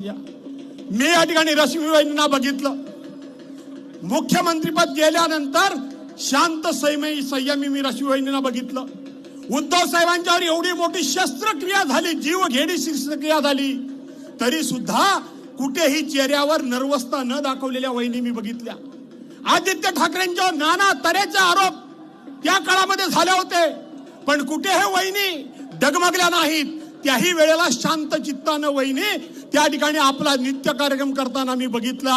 मी या ठिकाणी रश्मीबाईंना बघितलं. मुख्यमंत्रीपद गेल्यानंतर शांत सैमयी संयमी मी रश्मीबाईंना बघितलं. उद्धव साहेबांच्यावर एवढी मोठी शस्त्रक्रिया झाली जीव घेणी शस्त्रक्रिया झाली तरी सुद्धा कुठेही चेहऱ्यावर नर्वसता न दाखवलेल्या वहिनी मी बघितल्या. आदित्य ठाकरेंच्यावर नाना तऱ्हेचे आरोप त्या काळामध्ये झाले होते. पण कुठे हे वहिनी डगमगल्या नाहीत. त्याही वेळेला शांत चित्तानं वहिनी त्या ठिकाणी आपला नित्य कार्यक्रम करताना मी बघितला.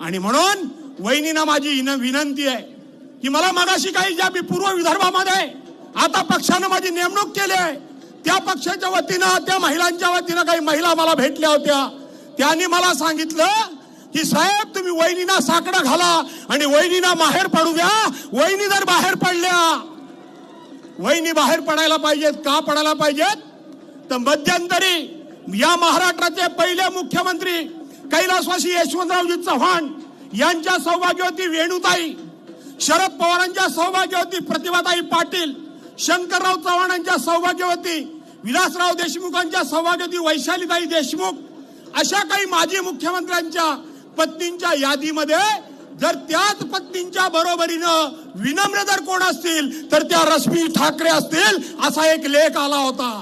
आणि म्हणून वहिनीना माझी विनंती आहे की मला मगाशी काही ज्या मी पूर्व विदर्भामध्ये आता पक्षानं माझी नेमणूक केली आहे त्या पक्षाच्या वतीनं त्या महिलांच्या वतीनं काही महिला मला भेटल्या होत्या. त्यांनी मला सांगितलं की साहेब तुम्ही वहिनीना साकडं घाला आणि वहिनीना बाहेर पडू द्या. वहिनी जर बाहेर पडल्या वहिनी बाहेर पडायला पाहिजेत का पडायला पाहिजेत? तर मध्यंतरी या महाराष्ट्राचे पहिले मुख्यमंत्री कैलासवासी यशवंतरावजी चव्हाण यांच्या सौभाग्यवती वेणुताई शरद पवारांच्या सौभाग्यवती प्रतिभाताई पाटील शंकरराव चव्हाणांच्या सौभाग्यवती विलासराव देशमुखांच्या सौभाग्यवती वैशालीताई देशमुख अशा काही माजी मुख्यमंत्र्यांच्या पत्नींच्या यादीमध्ये जर त्याच पत्नींच्या बरोबरीनं विनम्र जर कोण असतील तर त्या रश्मी ठाकरे असतील असा एक लेख आला होता.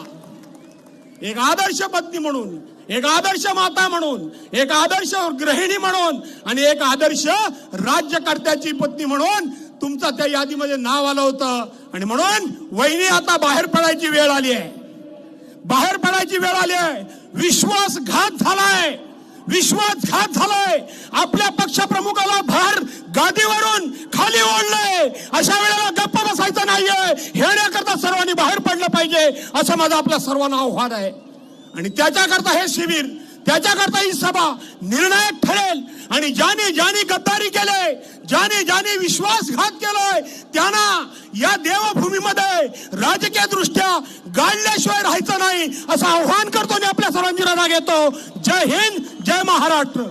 एक आदर्श पत्नी म्हणून एक आदर्श माता म्हणून एक आदर्श गृहिणी म्हणून आणि एक आदर्श राज्यकर्त्याची पत्नी म्हणून तुमचं त्या यादीमध्ये नाव आलं होतं. आणि म्हणून वहिनी आता बाहेर पडायची वेळ आली आहे. बाहेर पडायची वेळ आली आहे. विश्वासघात झालाय. विश्वासघात झालाय. आपल्या पक्षप्रमुखाला भार गादीवरून खाली ओढलंय. अशा वेळेला नाहीये. हेण्याकरता सर्वांनी बाहेर पडलं पाहिजे असं माझं आपल्या सर्वांना आव्हान आहे. आणि त्याच्याकरता हे शिबिर त्याच्याकरता ही सभा निर्णायक ठरेल. आणि ज्याने ज्याने गद्दारी केले ज्याने ज्याने विश्वासघात केलाय त्यांना या देवभूमीमध्ये राजकीय दृष्ट्या गाळल्याशिवाय राहायचं नाही असं आव्हान करतो आणि आपल्या सर्वांची रजा घेतो जय हिंद जय महाराष्ट्र.